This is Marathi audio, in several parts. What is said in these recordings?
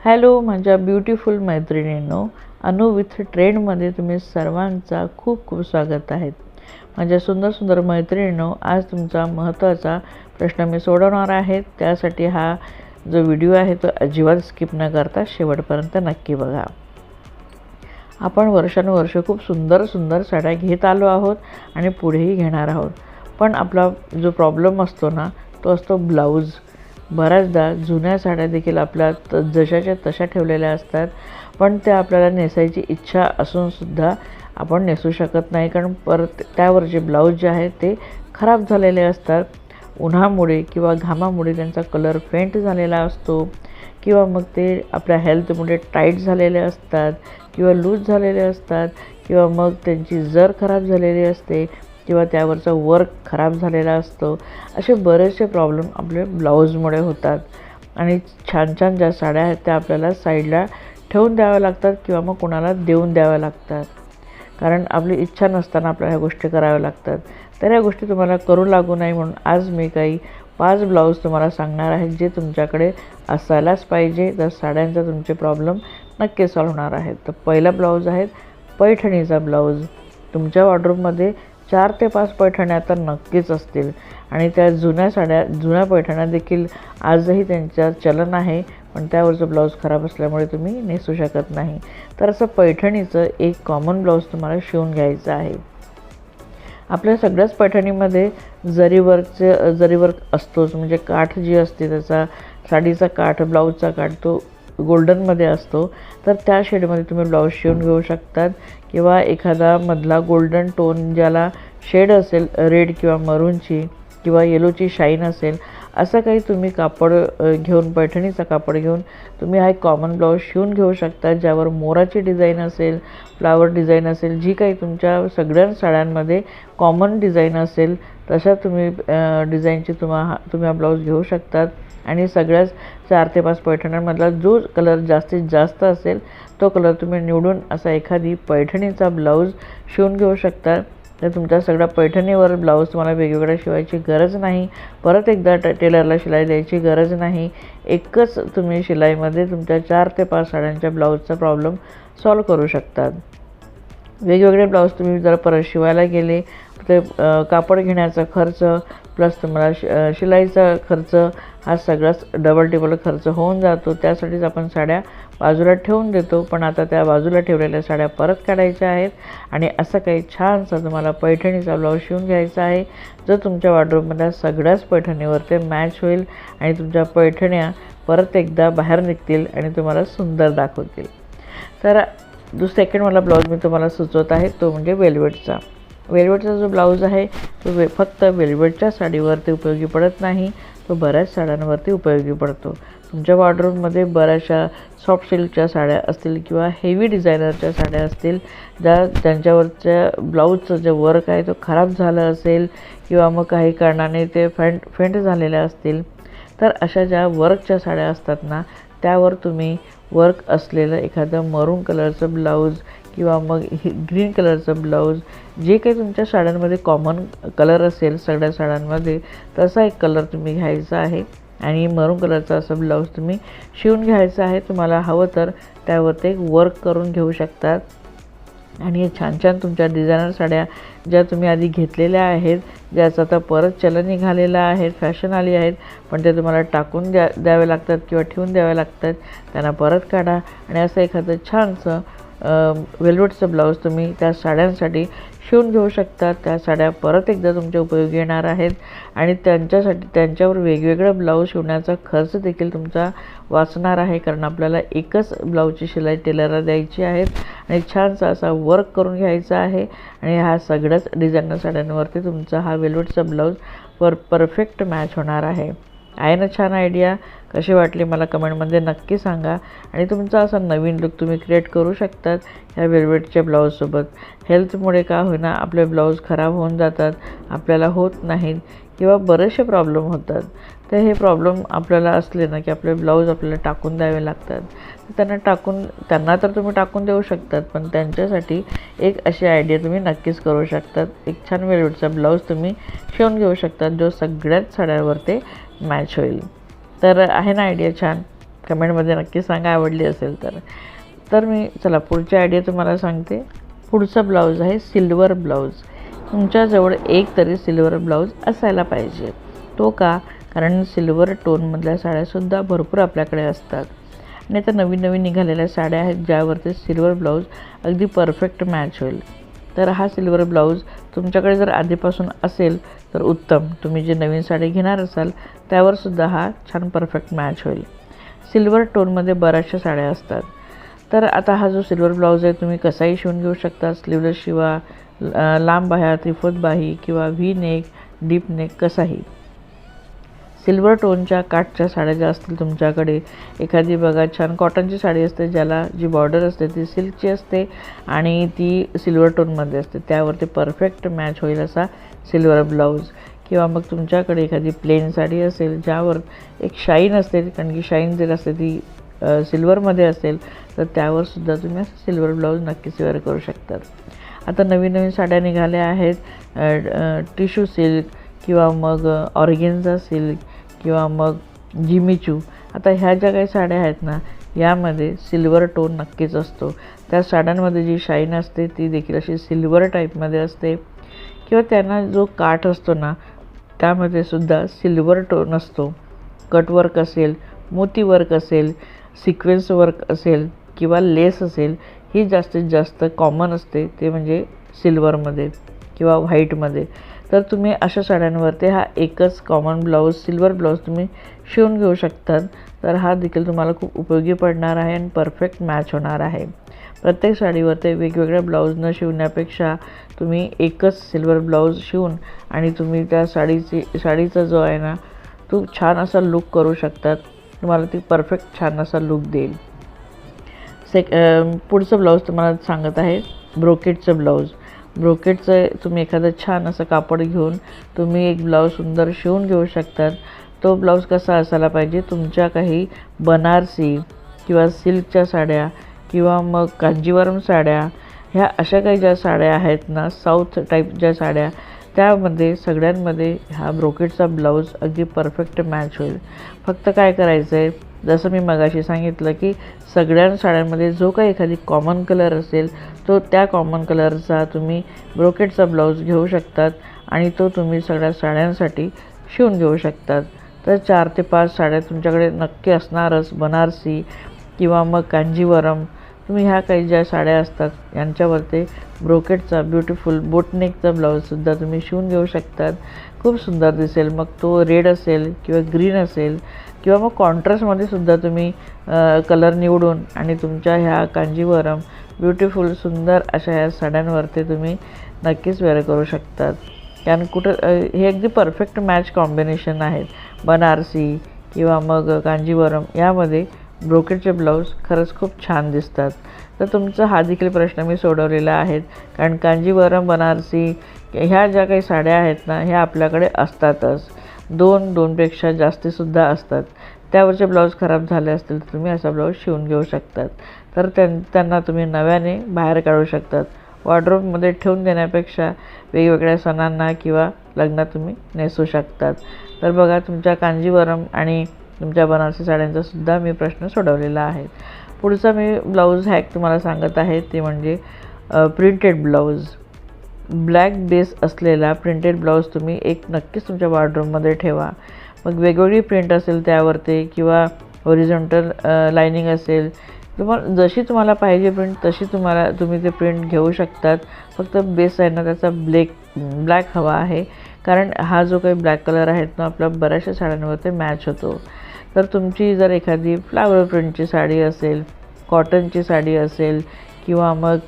हॅलो माझ्या ब्युटिफुल मैत्रिणींनो. अनु विथ ट्रेंडमध्ये तुम्ही सर्वांचा खूप खूप स्वागत आहे. माझ्या सुंदर सुंदर मैत्रिणींनो आज तुमचा महत्त्वाचा प्रश्न मी सोडवणार आहे. त्यासाठी हा जो व्हिडिओ आहे तो अजिबात स्किप न करता शेवटपर्यंत नक्की बघा. आपण वर्षानुवर्ष खूप सुंदर सुंदर साड्या घेत आलो आहोत आणि पुढेही घेणार आहोत. पण आपला जो प्रॉब्लेम असतो ना तो असतो ब्लाऊज बऱ्याचदा जुन्या साड्या देखील आपल्या त जशाच्या तशा ठेवलेल्या असतात. पण त्या आपल्याला नेसायची इच्छा असूनसुद्धा आपण नेसू शकत नाही. कारण परत त्यावरचे ब्लाऊज जे आहेत ते खराब झालेले असतात. उन्हामुळे किंवा घामामुळे त्यांचा कलर फेंट झालेला असतो. किंवा मग ते आपल्या हेल्थमुळे टाईट झालेले असतात. किंवा लूज झालेले असतात. किंवा मग त्यांची जर खराब झालेली असते. किंवा त्यावरचा वर्क खराब झालेला असतो असे बरेचसे प्रॉब्लेम आपले ब्लाऊजमुळे होतात. आणि छान छान ज्या साड्या आहेत त्या आपल्याला साईडला ठेवून द्याव्या लागतात किंवा मग कोणाला देऊन द्याव्या लागतात. कारण आपली इच्छा नसताना आपल्याला ह्या गोष्टी कराव्या लागतात. तर ह्या गोष्टी तुम्हाला करू लागू नाही म्हणून आज मी काही पाच ब्लाऊज तुम्हाला सांगणार आहे जे तुमच्याकडे असायलाच पाहिजे. तर साड्यांचा तुमचे प्रॉब्लेम नक्की सॉल्व होणार आहेत. तर पहिला ब्लाऊज आहे पैठणीचा ब्लाऊज तुमच्या वॉर्डरूममध्ये चार ते पाच पैठण्या तर नक्कीच असतील. आणि त्या जुन्या साड्या जुन्या पैठण्या देखील आजही त्यांच्या चलन आहे. पण त्यावरचं ब्लाऊज खराब असल्यामुळे तुम्ही नेसू शकत नाही. तर असं पैठणीचं एक कॉमन ब्लाऊज तुम्हाला शिवून घ्यायचं आहे. आपल्या सगळ्याच पैठणीमध्ये जरी वर्कचे जरी वर्क असतोच म्हणजे काठ जी असते त्याचा साडीचा काठ ब्लाऊजचा काठ तो गोल्डनमध्ये असतो तर त्या शेडमध्ये तुम्ही ब्लाऊज शिवून घेऊ शकतात. किंवा एखादा मधला गोल्डन टोन ज्याला शेड असेल रेड किंवा मरूनची किंवा येलोची शाईन असेल असं काही तुम्ही कापड घेऊन पैठणीचा कापड घेऊन तुम्ही हा एक कॉमन ब्लाऊज शिवून घेऊ शकता ज्यावर मोराची डिझाईन असेल फ्लावर डिझाईन असेल जी काही तुमच्या सगळ्या साड्यांमध्ये कॉमन डिझाईन असेल तशा तुम्ही डिझाईनची तुम्हा तुम्ही हा ब्लाऊज घेऊ शकतात. आणि सगळ्याच चार ते पाच पैठण्यांमधला जो कलर जास्तीत जास्त असेल तो कलर तुम्ही निवडून असा एखादी पैठणीचा ब्लाऊज शिवून घेऊ शकता. तर तुमच्या सगळ्या पैठणीवर ब्लाऊज तुम्हाला वेगवेगळ्या शिवायची गरज नाही. परत एकदा ट टेलरला शिलाई द्यायची गरज नाही. एकच तुम्ही शिलाईमध्ये तुमच्या चार ते पाच साड्यांच्या ब्लाऊजचा प्रॉब्लेम सॉल्व करू शकतात. वेगवेगळे ब्लाऊज तुम्ही जर परत शिवायला गेले ते कापड घेण्याचा खर्च प्लस तुम्हाला शि शिलाईचा खर्च हा सगळाच डबल टेबल खर्च होऊन जातो. त्यासाठीच आपण साड्या बाजूला ठेवून देतो पण आता त्या बाजूला ठेवलेल्या साड्या परत काढायच्या आहेत. आणि असं काही छानसा तुम्हाला पैठणीचा ब्लाऊज शिवून घ्यायचा आहे. जो तुमच्या वॉर्ड्रोबमधल्या सगळ्याच पैठणीवर ते मॅच होईल आणि तुमच्या पैठण्या परत एकदा बाहेर निघतील आणि तुम्हाला सुंदर दाखवतील. तर दु सेकंड मला ब्लाऊज मी तुम्हाला सुचवत आहे तो म्हणजे वेल्वेटचा वेल्वेटचा जो ब्लाऊज आहे तो वे फक्त वेल्वेटच्या साडीवरती उपयोगी पडत नाही तो बऱ्याच साड्यांवरती उपयोगी पडतो. तुमच्या वॉर्डरोबमध्ये बऱ्याचशा सॉफ्ट सिल्कच्या साड्या असतील किंवा हेवी डिझायनरच्या साड्या असतील ज्या त्यांच्यावरच्या ब्लाऊजचं जे वर्क आहे तो खराब झालं असेल किंवा मग काही कारणाने ते फेंट फेंट झालेल्या असतील तर अशा ज्या वर्कच्या साड्या असतात ना त्यावर तुम्ही वर्क असलेलं एखादं मरून कलरचं ब्लाऊज किंवा मग हे ग्रीन कलरचं ब्लाऊज जे काही तुमच्या साड्यांमध्ये कॉमन कलर असेल सगळ्या साड्यांमध्ये तसा एक कलर तुम्ही घ्यायचा आहे. आणि मरून कलरचा असं ब्लाऊज तुम्ही शिवून घ्यायचं आहे. तुम्हाला हवं तर त्यावर ते वर्क करून घेऊ शकतात. आणि छान छान तुमच्या डिझायनर साड्या ज्या तुम्ही आधी घेतलेल्या आहेत ज्याचं आता परत चलन निघालेलं आहे फॅशन आली आहेत पण ते तुम्हाला टाकून द्या द्यावे लागतात किंवा ठेवून द्यावे लागतात त्यांना परत काढा. आणि असं एखादं छानसं वेलवेटचं ब्लाऊज तुम्ही त्या साड्यांसाठी शिवून घेऊ शकता. त्या साड्या परत एकदा तुमच्या उपयोगी येणार आहेत. आणि त्यांच्यासाठी त्यांच्यावर वेगवेगळं ब्लाऊज शिवण्याचा खर्च देखील तुमचा वाचणार आहे कारण आपल्याला एकच ब्लाऊजची शिलाई टेलरला द्यायची आहेत आणि छानसा असा वर्क करून घ्यायचा आहे. आणि ह्या सगळ्याच डिझायनर साड्यांवरती तुमचा हा वेलवेटचा ब्लाऊज पर परफेक्ट मॅच होणार आहे. आहे ना छान आयडिया कशी वाटली मला कमेंटमध्ये नक्की सांगा. आणि तुमचा असा नवीन लुक तुम्ही क्रिएट करू शकतात ह्या वेलवेटच्या ब्लाऊजसोबत हेल्थमुळे का होईना आपले ब्लाऊज खराब होऊन जातात आपल्याला होत नाहीत किंवा बरेचसे प्रॉब्लेम होतात. तर हे प्रॉब्लेम आपल्याला असले ना की आपले ब्लाऊज आपल्याला टाकून द्यावे लागतात. त्यांना टाकून त्यांना तर तुम्ही टाकून देऊ शकतात पण त्यांच्यासाठी एक अशी आयडिया तुम्ही नक्कीच करू शकतात. एक छान वेलवेटचा ब्लाऊज तुम्ही शिवून घेऊ शकतात जो सगळ्याच साड्यावर ते मॅच होईल. तर आहे ना आयडिया छान. कमेंटमध्ये नक्की सांगा आवडली असेल तर. तर मी चला पुढची आयडिया तुम्हाला सांगते. पुढचा ब्लाऊज आहे सिल्वर ब्लाऊज तुमच्याजवळ एक तरी सिल्वर ब्लाऊज असायला पाहिजे. तो का? कारण सिल्वर टोनमधल्या साड्यासुद्धा भरपूर आपल्याकडे असतात. आणि आता नवीन नवीन निघालेल्या साड्या आहेत ज्यावरती सिल्वर ब्लाऊज अगदी परफेक्ट मॅच होईल. तर हा सिल्वर ब्लाऊज तुमच्याकडे जर आधीपासून असेल तर उत्तम. तुम्ही जे नवीन साडी घेणार असाल त्यावरसुद्धा हा छान परफेक्ट मॅच होईल. सिल्वर टोनमध्ये बऱ्याचशा साड्या असतात. तर आता हा जो सिल्वर ब्लाऊज आहे तुम्ही कसाही शिवून घेऊ शकता. स्लीवलेस शिवा लांब बाह्या त्रिफोत बाही किंवा व्ही नेक डीप नेक कसाही. सिल्वर टोनच्या काठच्या साड्या ज्या असतील तुमच्याकडे. एखादी बघा छान कॉटनची साडी असते ज्याला जी बॉर्डर असते ती सिल्कची असते आणि ती सिल्वर टोनमध्ये असते. त्यावरती परफेक्ट मॅच होईल असा सिल्वर ब्लाऊज. किंवा मग तुमच्याकडे एखादी प्लेन साडी असेल ज्यावर एक शाईन असते कारण की शाईन जर असते ती सिल्वरमध्ये असेल तर त्यावरसुद्धा तुम्ही असं सिल्वर ब्लाऊज नक्कीच वेअर करू शकतात आता नवीन नवीन साड्या निघाल्या आहेत टिश्यू सिल्क किंवा मग ऑर्गेन्झा सिल्क किंवा मग जिमीचू. आता ह्या ज्या काही साड्या आहेत ना यामध्ये सिल्वर टोन नक्कीच असतो. त्या साड्यांमध्ये जी शाईन असते ती देखील अशी सिल्वर टाईपमध्ये असते. किंवा त्यांना जो काठ असतो ना त्यामध्ये सुद्धा सिल्वर टोन असतो. कटवर्क असेल मोती वर्क असेल सिक्वेन्स वर्क असेल किंवा लेस असेल ही जास्तीत जास्त कॉमन असते ते म्हणजे सिल्वरमध्ये किंवा व्हाईटमध्ये. तर तुम्ही अशा साड्यांवरती हा एकच कॉमन ब्लाऊज सिल्वर ब्लाऊज तुम्ही शिवून घेऊ शकतात. तर हा देखील तुम्हाला खूप उपयोगी पडणार आहे आणि परफेक्ट मॅच होणार आहे. प्रत्येक साडीवरती वेगवेगळ्या ब्लाऊज न शिवण्यापेक्षा तुम्ही एकच सिल्वर ब्लाऊज शिवून आणि तुम्ही त्या साडीची साडीचा जो आहे ना तो छान असा लुक करू शकतात. तुम्हाला ती परफेक्ट छान असा लुक देईल. सेक पुढचं ब्लाऊज तुम्हाला सांगत आहे. ब्रोकेटचं ब्लाऊज ब्रोकेटचं तुम्ही एखादं छान असं कापड घेऊन तुम्ही एक ब्लाऊज सुंदर शिवून घेऊ शकतात. तो ब्लाऊज कसा असायला पाहिजे? तुमच्या काही बनारसी किंवा सिल्कच्या साड्या किंवा मग कांजीवरम साड्या ह्या अशा काही ज्या साड्या आहेत ना साऊथ टाईप ज्या साड्या त्यामध्ये सगळ्यांमध्ये हा ब्रोकेटचा ब्लाऊज अगदी परफेक्ट मॅच होईल. फक्त काय करायचं आहे जसं मी मगाशी सांगितलं की सगळ्या साड्यांमध्ये जो काही एखादी कॉमन कलर असेल तो त्या कॉमन कलरचा तुम्ही ब्रोकेटचा ब्लाऊज घेऊ शकतात आणि तो तुम्ही सगळ्या साड्यांसाठी शिवून घेऊ शकतात. तर चार ते पाच साड्या तुमच्याकडे नक्की असणारच बनारसी किंवा मग कांजीवरम तुम्ही ह्या काही ज्या साड्या असतात यांच्यावरती ब्रोकेटचा ब्युटिफुल बोटनेकचा ब्लाऊजसुद्धा तुम्ही शिवून घेऊ शकतात. खूप सुंदर दिसेल. मग तो रेड असेल किंवा ग्रीन असेल किंवा मग कॉन्ट्रास्टमध्ये सुद्धा तुम्ही कलर निवडून आणि तुमच्या ह्या कांजीवरम ब्युटिफुल सुंदर अशा ह्या साड्यांवरती तुम्ही नक्कीच वेअर करू शकतात. कारण कुठं हे अगदी परफेक्ट मॅच कॉम्बिनेशन आहेत. बनारसी किंवा मग कांजीवरम यामध्ये ब्रोकेटचे ब्लाऊज खरंच खूप छान दिसतात. तर तुमचा हा देखील प्रश्न मी सोडवलेला आहे. कारण कांजीवरम बनारसी ह्या ज्या काही साड्या आहेत ना ह्या आपल्याकडे असतातच. दोन दोनपेक्षा जास्तीसुद्धा असतात. त्यावरचे ब्लाऊज खराब झाले असतील तर तुम्ही असा ब्लाऊज शिवून घेऊ शकतात. तर त्यां त्यांना तुम्ही नव्याने बाहेर काढू शकतात. वॉर्ड्रोबमध्ये ठेवून देण्यापेक्षा वेगवेगळ्या सणांना किंवा लग्नात तुम्ही नेसू शकतात. तर बघा तुमच्या कांजीवरम आणि तुमच्या बनारसी साड्यांचा सुद्धा मी प्रश्न सोडवलेला आहे. पुढचा मी ब्लाऊज हॅक तुम्हाला सांगत आहे ते म्हणजे प्रिंटेड ब्लाऊज ब्लॅक बेस असलेला प्रिंटेड ब्लाऊज तुम्ही एक नक्कीच तुमच्या वॉर्डरूममध्ये ठेवा. मग वेगवेगळी प्रिंट असेल त्यावरती किंवा ओरिझोंटल लायनिंग असेल किंवा जशी तुम्हाला पाहिजे प्रिंट तशी तुम्हाला तुम्ही ते प्रिंट घेऊ शकतात. फक्त बेस आहे ना त्याचा ब्लॅक ब्लॅक हवा आहे. कारण हा जो काही ब्लॅक कलर आहे ना आपल्या बऱ्याचशा साड्यांवरती मॅच होतो. तर तुमची जर एखादी फ्लावर प्रिंटची साडी असेल कॉटनची साडी असेल किंवा मग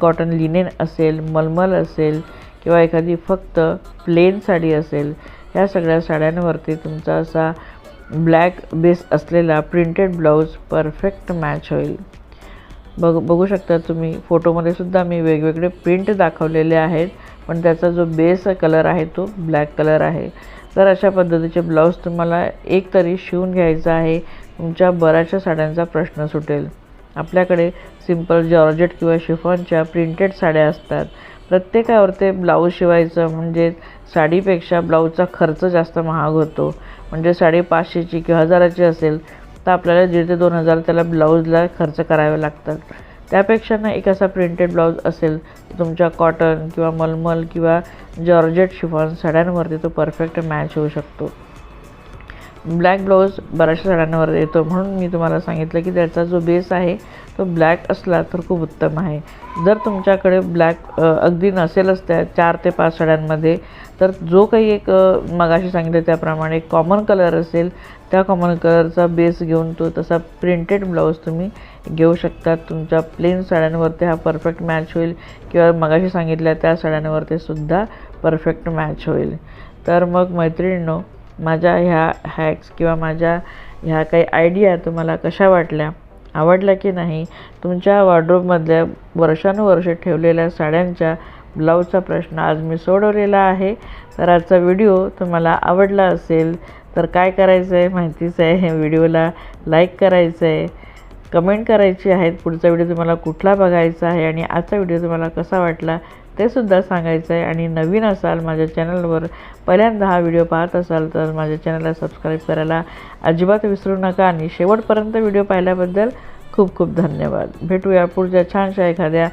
कॉटन लिनेन असेल मलमल असेल किंवा एखादी फक्त प्लेन साडी असेल ह्या सगळ्या साड्यांवरती तुमचा असा ब्लॅक बेस असलेला प्रिंटेड ब्लाऊज परफेक्ट मॅच होईल. बघ बघू शकता तुम्ही फोटोमध्ये सुद्धा मी वेगवेगळे प्रिंट दाखवलेले आहेत पण त्याचा जो बेस कलर आहे तो ब्लॅक कलर आहे. तर अशा पद्धतीचे ब्लाऊज तुम्हाला एक तरी शिवून घ्यायचा आहे. तुमच्या बऱ्याचशा साड्यांचा प्रश्न सुटेल. आपल्याकडे सिंपल जॉर्जेट किंवा शिफॉनच्या प्रिंटेड साड्या असतात. प्रत्येकावर ते ब्लाऊज शिवायचं म्हणजे साडीपेक्षा ब्लाऊजचा खर्च जास्त महाग होतो. म्हणजे साडी पाचशेची किंवा हजाराची असेल तर आपल्याला दीड ते दोन हजार त्याला ब्लाऊजला खर्च करावे लागतात. त्यापेक्षा ना एक असा प्रिंटेड ब्लाऊज असेल तुमच्या कॉटन किंवा मलमल किंवा जॉर्जेट शिफॉन साड्यांवरती तो परफेक्ट मॅच होऊ शकतो. ब्लॅक ब्लाऊज बऱ्याचशा साड्यांवर येतो. म्हणून मी तुम्हाला सांगितलं की त्याचा जो बेस आहे तो ब्लॅक असला तर खूप उत्तम आहे. जर तुमच्याकडे ब्लॅक अगदी नसेलच त्या चार ते पाच साड्यांमध्ये तर जो काही एक मगाशी सांगितलं त्याप्रमाणे कॉमन कलर असेल त्या कॉमन कलरचा बेस घेऊन तो तसा प्रिंटेड ब्लाऊज तुम्ही घेऊ शकतात. तुमच्या प्लेन साड्यांवरती हा परफेक्ट मॅच होईल. किंवा मगाशी सांगितल्या त्या साड्यांवरती सुद्धा परफेक्ट मॅच होईल. तर मग मैत्रिणींनो माझ्या ह्या हॅक्स किंवा माझ्या ह्या काही आयडिया तुम्हाला कशा वाटल्या? आवडल्या की नाही? तुमच्या वॉर्ड्रोबमधल्या वर्षानुवर्षे ठेवलेल्या साड्यांच्या ब्लाऊजचा प्रश्न आज मी सोडवलेला आहे. तर आजचा व्हिडिओ तुम्हाला आवडला असेल तर काय करायचं आहे माहितीच आहे. व्हिडिओला लाईक करायचं आहे कमेंट करायची आहेत. पुढचा व्हिडिओ तुम्हाला कुठला बघायचा आहे आणि आजचा व्हिडिओ तुम्हाला कसा वाटला ते सुद्धा सांगायचं आहे. आणि नवीन असाल माझ्या चॅनलवर पहिल्यांदा हा व्हिडिओ पाहत असाल तर माझ्या चॅनलला सबस्क्राईब करायला अजिबात विसरू नका. आणि शेवटपर्यंत व्हिडिओ पाहिल्याबद्दल खूप खूप धन्यवाद. भेटूया पुढच्या छानशा एखाद्या